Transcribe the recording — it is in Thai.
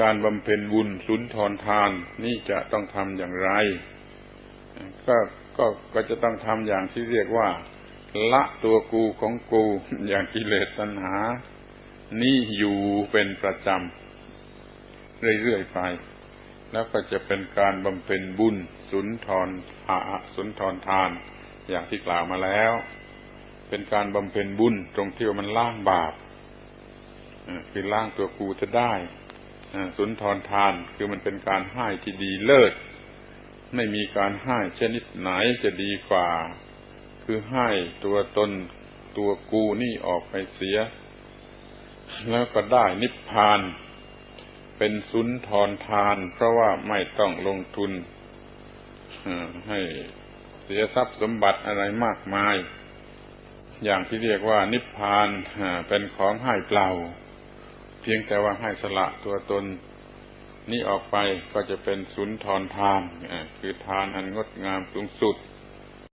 การบำเพ็ญบุญสุนทรทาน นี่จะต้องทำอย่างไร ก็ก็ก็จะต้องทำอย่างที่เรียกว่า ละตัวกูของกู อย่างกิเลสตัณหา นี่อยู่เป็นประจำเรื่อยๆไป แล้วก็จะเป็นการบำเพ็ญบุญสุนทรหาสุนทรทาน อย่างที่กล่าวมาแล้ว เป็นการบำเพ็ญบุญตรงที่ว่ามันล้างบาปคือล้างตัวกูจะได้ สุนทรทานคือมันเป็นการให้ที่ดีเลิศ ไม่มีการให้ชนิดไหนจะดีกว่า คือให้ตัวตนตัวกูนี่ออกไปเสีย แล้วก็ได้นิพพาน เป็นสุนทรทาน เพราะว่าไม่ต้องลงทุนให้เสียทรัพย์สมบัติอะไรมากมาย อย่างที่เรียกว่านิพพานเป็นของให้เปล่า เพียงแต่ว่าให้สละตัวตนนี้ออกไปก็จะเป็นสุนทรทานคือทานอันงดงามสูงสุด